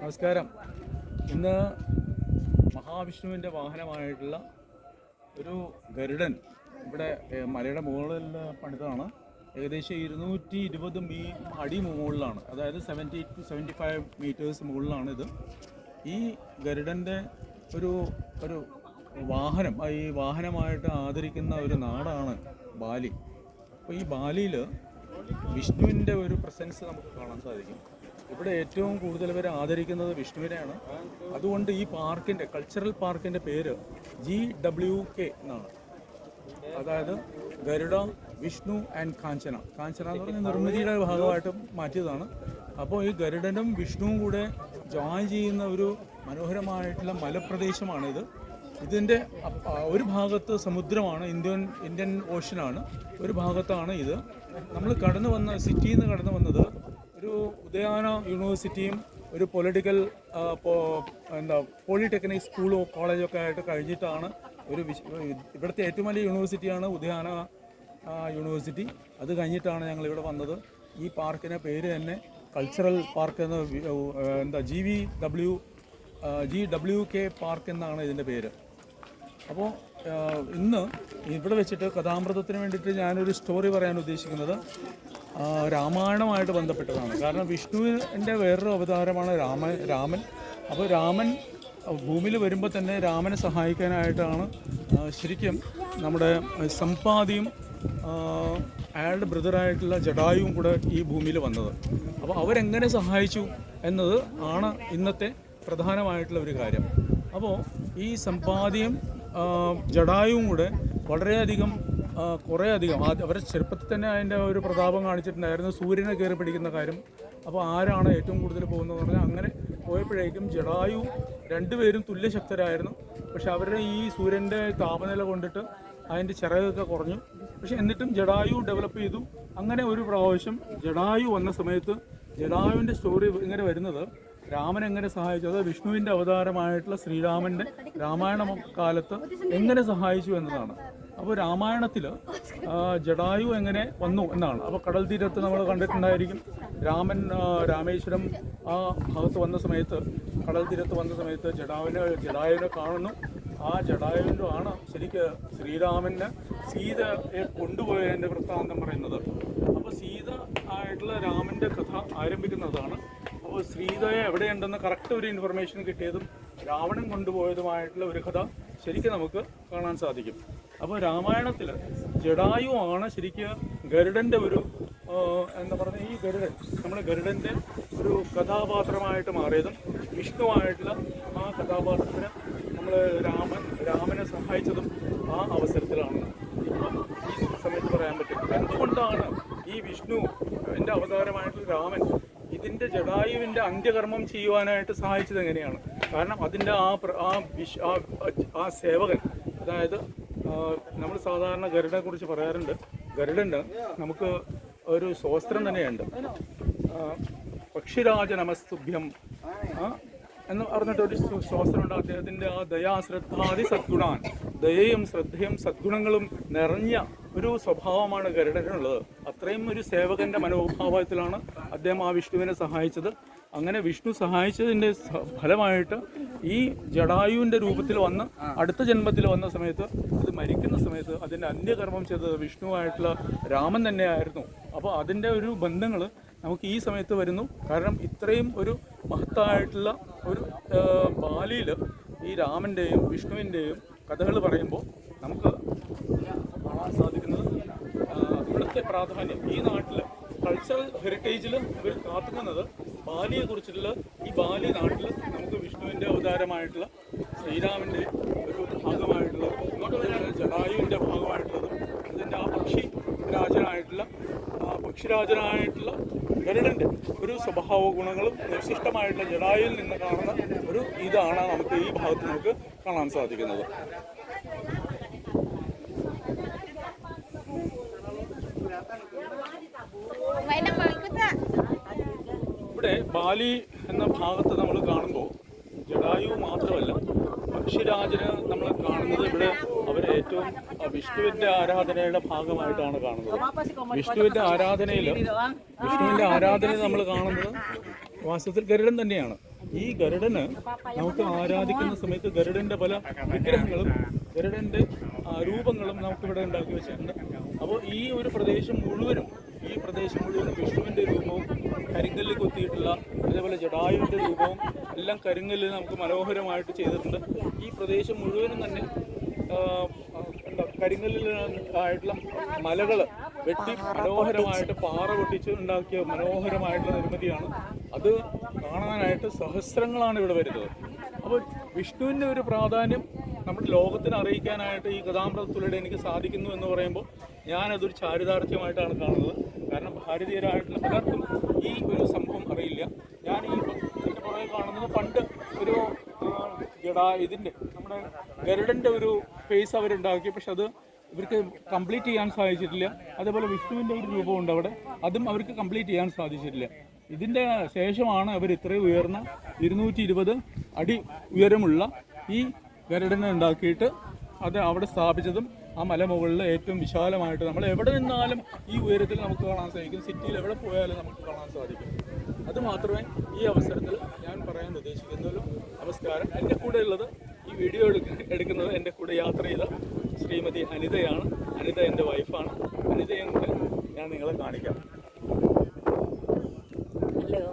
നമസ്കാരം. ഇന്ന് മഹാവിഷ്ണുവിന്റെ വാഹനമായിട്ടുള്ള ഒരു ഗരുഡൻ ഇവിടെ മലയുടെ മുകളിൽ പണിതാണ്. ഏകദേശം ഇരുന്നൂറ്റി ഇരുപത് മീ അടി മുകളിലാണ്. അതായത് seventy two seventy five metres മുകളിലാണ് ഇത് ഈ ഗരുഡന്റെ ഒരു ഒരു വാഹനം ഈ വാഹനമായിട്ട് ആദരിക്കുന്ന ഒരു നാടാണ് ബാലി. അപ്പോൾ ഈ ബാലിയിൽ വിഷ്ണുവിന്റെ ഒരു പ്രസൻസ് നമുക്ക് കാണാൻ സാധിക്കും. ഇവിടെ ഏറ്റവും കൂടുതൽ പേര് ആദരിക്കുന്നത് വിഷ്ണുവിനെയാണ്. അതുകൊണ്ട് ഈ പാർക്കിന്റെ കൾച്ചറൽ പാർക്കിന്റെ പേര് ജി ഡബ്ല്യു കെ എന്നാണ്. അതായത് ഗരുഡ വിഷ്ണു ആൻഡ് കാഞ്ചന. കാഞ്ചന എന്ന് പറഞ്ഞാൽ നിർമ്മിതിയുടെ ഭാഗമായിട്ട് മാറ്റിയതാണ്. അപ്പോൾ ഈ ഗരുഡനും വിഷ്ണുവും കൂടെ ജോയിൻ ചെയ്യുന്ന ഒരു മനോഹരമായിട്ടുള്ള മലപ്രദേശമാണിത്. ഇതിന്റെ ഒരു ഭാഗത്ത് സമുദ്രമാണ് ഇന്ത്യൻ ഇന്ത്യൻ ഓഷ്യനാണ്. ഒരു ഭാഗത്താണ് ഇത്. നമ്മൾ കടന്നു വന്ന സിറ്റിയിൽ നിന്ന് കടന്നു വന്നത് ഒരു ഉദയാന യൂണിവേഴ്സിറ്റിയും ഒരു പൊളിറ്റിക്കൽ എന്താ പോളിടെക്നിക് സ്കൂളോ കോളേജോ ഒക്കെ ആയിട്ട് കഴിഞ്ഞിട്ടാണ് ഒരു ഇവിടുത്തെ ഏറ്റവും വലിയ യൂണിവേഴ്സിറ്റിയാണ് ഉദയാന യൂണിവേഴ്സിറ്റി. അത് കഴിഞ്ഞിട്ടാണ് ഞങ്ങൾ ഇവിടെ വന്നത്. ഈ പാർക്കിന്റെ പേര് തന്നെ കൾച്ചറൽ പാർക്ക് എന്ന എന്താ G V W G W K park എന്നാണ് ഇതിന്റെ പേര്. അപ്പോൾ ഇന്ന് ഇവിടെ വെച്ചിട്ട് കഥാമൃതത്തിന് വേണ്ടിയിട്ട് ഞാനൊരു സ്റ്റോറി പറയാൻ ഉദ്ദേശിക്കുന്നത്. രാമായണമായിട്ട് ബന്ധപ്പെട്ടതാണ്. കാരണം വിഷ്ണുവിന്റെ വേറൊരു അവതാരമാണ് രാമ രാമൻ. അപ്പോൾ രാമൻ ഭൂമിയിൽ വരുമ്പോൾ തന്നെ രാമനെ സഹായിക്കാനായിട്ടാണ് ശരിക്കും നമ്മുടെ സമ്പാദിയും അയാളുടെ ബ്രദറായിട്ടുള്ള ജഡായുവും കൂടെ ഈ ഭൂമിയിൽ വന്നത്. അപ്പോൾ അവരെങ്ങനെ സഹായിച്ചു എന്നത് ആണ് ഇന്നത്തെ പ്രധാനമായിട്ടുള്ള ഒരു കാര്യം. അപ്പോൾ ഈ സമ്പാദ്യം ജഡായുവും കൂടെ വളരെയധികം കുറേ അധികം അവരെ ചെറുപ്പത്തിൽ തന്നെ അതിന്റെ ഒരു പ്രതാപം കാണിച്ചിട്ടുണ്ടായിരുന്നു. സൂര്യനെ കയറി പിടിക്കുന്ന കാര്യം. അപ്പോൾ ആരാണ് ഏറ്റവും കൂടുതൽ പോകുന്നതെന്ന് പറഞ്ഞാൽ അങ്ങനെ പോയപ്പോഴേക്കും ജഡായു രണ്ടുപേരും തുല്യശക്തരായിരുന്നു. പക്ഷെ അവരുടെ ഈ സൂര്യന്റെ താപനില കൊണ്ടിട്ട് അതിന്റെ ചിറകൊക്കെ കുറഞ്ഞു. പക്ഷെ എന്നിട്ടും ജഡായു ഡെവലപ്പ് ചെയ്തു. അങ്ങനെ ഒരു പ്രാവശ്യം ജഡായു വന്ന സമയത്ത് ജഡായുവിന്റെ സ്റ്റോറി ഇങ്ങനെ വരുന്നത്. രാമൻ എങ്ങനെ സഹായിച്ചു? അത് വിഷ്ണുവിന്റെ അവതാരമായിട്ടുള്ള ശ്രീരാമന്റെ രാമായണ കാലത്ത് എങ്ങനെ സഹായിച്ചു എന്നതാണ്. അപ്പോൾ രാമായണത്തിൽ ജഡായു എങ്ങനെ വന്നു എന്നാണ്. അപ്പോൾ കടൽ തീരത്ത് നമ്മൾ കണ്ടിട്ടുണ്ടായിരിക്കും രാമൻ രാമേശ്വരം ആ ഭാഗത്ത് വന്ന സമയത്ത് കടൽ തീരത്ത് വന്ന സമയത്ത് ജഡാവിനെ ജഡായുവിനെ കാണുന്നു. ആ ജഡായുവിന്റെ ആണ് ശരിക്ക് ശ്രീരാമന് സീതയെ കൊണ്ടുപോയതിന്റെ വൃത്താന്തം പറയുന്നത്. അപ്പോൾ സീത ആയിട്ടുള്ള രാമന്റെ കഥ ആരംഭിക്കുന്നതാണ്. അപ്പോൾ സീതയെ എവിടെയുണ്ടെന്ന് കറക്റ്റ് ഒരു ഇൻഫർമേഷൻ കിട്ടിയതും രാവണൻ കൊണ്ടുപോയതുമായിട്ടുള്ള ഒരു കഥ ശരിക്കും നമുക്ക് കാണാൻ സാധിക്കും. അപ്പോൾ രാമായണത്തിൽ ജഡായു ആണ് ശരിക്കും ഗരുഡന്റെ ഒരു എന്താ പറയുക ഈ ഗരുഡൻ നമ്മൾ ഗരുഡന്റെ ഒരു കഥാപാത്രമായിട്ട് മാറിയതും വിഷ്ണുവായിട്ടുള്ള ആ കഥാപാത്രത്തിന് നമ്മൾ രാമൻ രാമനെ സഹായിച്ചതും ആ അവസരത്തിലാണ്. ഇപ്പം ഈ സമയത്ത് പറയാൻ പറ്റും എന്തുകൊണ്ടാണ് ഈ വിഷ്ണു എന്റെ അവതാരമായിട്ടുള്ള രാമൻ ഇതിന്റെ ജഡായുവിന്റെ അന്ത്യകർമ്മം ചെയ്യുവാനായിട്ട് സഹായിച്ചത് എങ്ങനെയാണ്? കാരണം അതിന്റെ ആ ആ വിശ് ആ സേവകൻ അതായത് നമ്മൾ സാധാരണ ഗരുഡനെ കുറിച്ച് പറയാറുണ്ട്. ഗരുഡന് നമുക്ക് ഒരു സ്വസ്ത്രം തന്നെയുണ്ട്. പക്ഷിരാജ നമസ്തുഭ്യം എന്ന് പറഞ്ഞിട്ട് ഒരു സ്വ- സ്വസ്ത്രമുണ്ട് അദ്ദേഹത്തിന്റെ ആ ദയാ ശ്രദ്ധാതി സദ്ഗുണാൻ. ദയയും ശ്രദ്ധയും സദ്ഗുണങ്ങളും നിറഞ്ഞ ഒരു സ്വഭാവമാണ് ഗരുഡനുള്ളത്. അത്രയും ഒരു സേവകന്റെ മനോഭാവത്തിലാണ് അദ്ദേഹം ആ വിഷ്ണുവിനെ സഹായിച്ചത്. അങ്ങനെ വിഷ്ണു സഹായിച്ചതിന്റെ ഫലമായിട്ട് ഈ ജഡായുവിന്റെ രൂപത്തിൽ വന്ന് അടുത്ത ജന്മത്തിൽ വന്ന സമയത്ത് അത് മരിക്കുന്ന സമയത്ത് അതിന്റെ അന്യകർമ്മം ചെയ്തത് വിഷ്ണുവായിട്ടുള്ള രാമൻ തന്നെയായിരുന്നു. അപ്പോൾ അതിന്റെ ഒരു ബന്ധങ്ങൾ നമുക്ക് ഈ സമയത്ത് വരുന്നു. കാരണം ഇത്രയും ഒരു മഹത്തായിട്ടുള്ള ഒരു ബാലിയിൽ ഈ രാമന്റെയും വിഷ്ണുവിന്റെയും കഥകൾ പറയുമ്പോൾ നമുക്ക് കാണാൻ സാധിക്കുന്നത് ആ, ഇവിടുത്തെ പ്രാധാന്യം ഈ നാട്ടിൽ കൾച്ചറൽ ഹെറിറ്റേജിൽ ഇവർ കാത്തുന്നത് ബാലിയെ കുറിച്ചിട്ടുള്ള ഈ ബാലി നാട്ടിൽ നമുക്ക് വിഷ്ണുവിന്റെ അവതാരമായിട്ടുള്ള ശ്രീരാമന്റെ ഒരു ഭാഗമായിട്ടുള്ള അതുപോലെ ജടായുവിന്റെ ഭാഗമായിട്ടുള്ളതും. അതിന്റെ ആ പക്ഷി രാജനായിട്ടുള്ള പക്ഷിരാജനായിട്ടുള്ള ഗരുഡന്റെ ഒരു സ്വഭാവ ഗുണങ്ങളും വിശിഷ്ടമായിട്ടുള്ള ജടായുവിൽ നിന്ന് കാണുന്ന ഒരു ഇതാണ് നമുക്ക് ഈ ഭാഗത്ത് നമുക്ക് കാണാൻ സാധിക്കുന്നത്. ഇവിടെ ബാലി എന്ന ഭാഗത്ത് നമ്മൾ കാണുമ്പോൾ ജടായു മാത്രമല്ല പക്ഷിരാജന് നമ്മൾ കാണുന്നത് ഇവിടെ അവർ ഏറ്റവും വിഷ്ണുവിന്റെ ആരാധനയുടെ ഭാഗമായിട്ടാണ് കാണുന്നത്. വിഷ്ണുവിന്റെ ആരാധനയിൽ വിഷ്ണുവിന്റെ ആരാധനയിൽ നമ്മൾ കാണുന്നത് വാസ്തവത്തിൽ ഗരുഡൻ തന്നെയാണ്. ഈ ഗരുഡന് നമുക്ക് ആരാധിക്കുന്ന സമയത്ത് ഗരുഡന്റെ പല വിഗ്രഹങ്ങളും ഗരുഡന്റെ രൂപങ്ങളും നമുക്കിവിടെ ഉണ്ടാക്കി വെച്ചിട്ടുണ്ട്. അപ്പോൾ ഈ ഒരു പ്രദേശം മുഴുവനും പ്രദേശം മുഴുവൻ വിഷ്ണുവിന്റെ രൂപവും കരിങ്കല്ല് കൊത്തിയിട്ടുള്ള അതേപോലെ ജടായുവിന്റെ രൂപവും എല്ലാം കരിങ്കല്ല് നമുക്ക് മനോഹരമായിട്ട് ചെയ്തിട്ടുണ്ട്. ഈ പ്രദേശം മുഴുവനും തന്നെ എന്താ കരിങ്കല്ലിൽ ആയിട്ടുള്ള മലകൾ വെട്ടി മനോഹരമായിട്ട് പാറ പൊട്ടിച്ച് ഉണ്ടാക്കിയ മനോഹരമായിട്ടുള്ള നിർമ്മിതിയാണ്. അത് കാണാനായിട്ട് സഹസ്രങ്ങളാണ് ഇവിടെ വരുന്നത്. അപ്പോൾ വിഷ്ണുവിന്റെ ഒരു പ്രാധാന്യം നമ്മുടെ ലോകത്തിന് അറിയിക്കാനായിട്ട് ഈ കഥാമൃതത്തിലൂടെ എനിക്ക് സാധിക്കുന്നു എന്ന് പറയുമ്പോൾ ഞാനതൊരു ചാരിതാർത്ഥ്യമായിട്ടാണ് കാണുന്നത്. കാരണം ഭാരതീയരായിട്ടുള്ള പലർക്കും ഈ ഒരു സംഭവം അറിയില്ല. ഞാൻ ഈ ഇതിന്റെ പുറകെ കാണുന്നത് പണ്ട് ഒരു ജഡാ ഇതിന്റെ നമ്മുടെ ഗരുഡന്റെ ഒരു ഫേസ് അവരുണ്ടാക്കി. പക്ഷെ അത് ഇവർക്ക് കംപ്ലീറ്റ് ചെയ്യാൻ സാധിച്ചിട്ടില്ല. അതേപോലെ വിഷ്ണുവിന്റെ ഒരു രൂപമുണ്ട് അവിടെ. അതും അവർക്ക് കംപ്ലീറ്റ് ചെയ്യാൻ സാധിച്ചിട്ടില്ല. ഇതിന്റെ ശേഷമാണ് അവർ ഇത്രയും ഉയർന്ന ഇരുന്നൂറ്റി ഇരുപത് അടി ഉയരമുള്ള ഈ ഗരുഡനെ ഉണ്ടാക്കിയിട്ട് അത് അവിടെ സ്ഥാപിച്ചതും ആ മലമുകളിൽ ഏറ്റവും വിശാലമായിട്ട് നമ്മൾ എവിടെ നിന്നാലും ഈ ഉയരത്തിൽ നമുക്ക് കാണാൻ സാധിക്കും. സിറ്റിയിൽ എവിടെ പോയാലും നമുക്ക് കാണാൻ സാധിക്കും. അത് മാത്രമേ ഈ അവസരത്തിൽ ഞാൻ പറയാൻ ഉദ്ദേശിക്കുന്നൊരു നമസ്കാരം. എന്റെ കൂടെ ഉള്ളത് ഈ വീഡിയോ എടുക്ക എടുക്കുന്നത് എന്റെ കൂടെ യാത്ര ചെയ്ത ശ്രീമതി അനിതയാണ്. അനിത എന്റെ വൈഫാണ്. അനിതയെ ഞാൻ നിങ്ങളെ കാണിക്കാം. ഹലോ.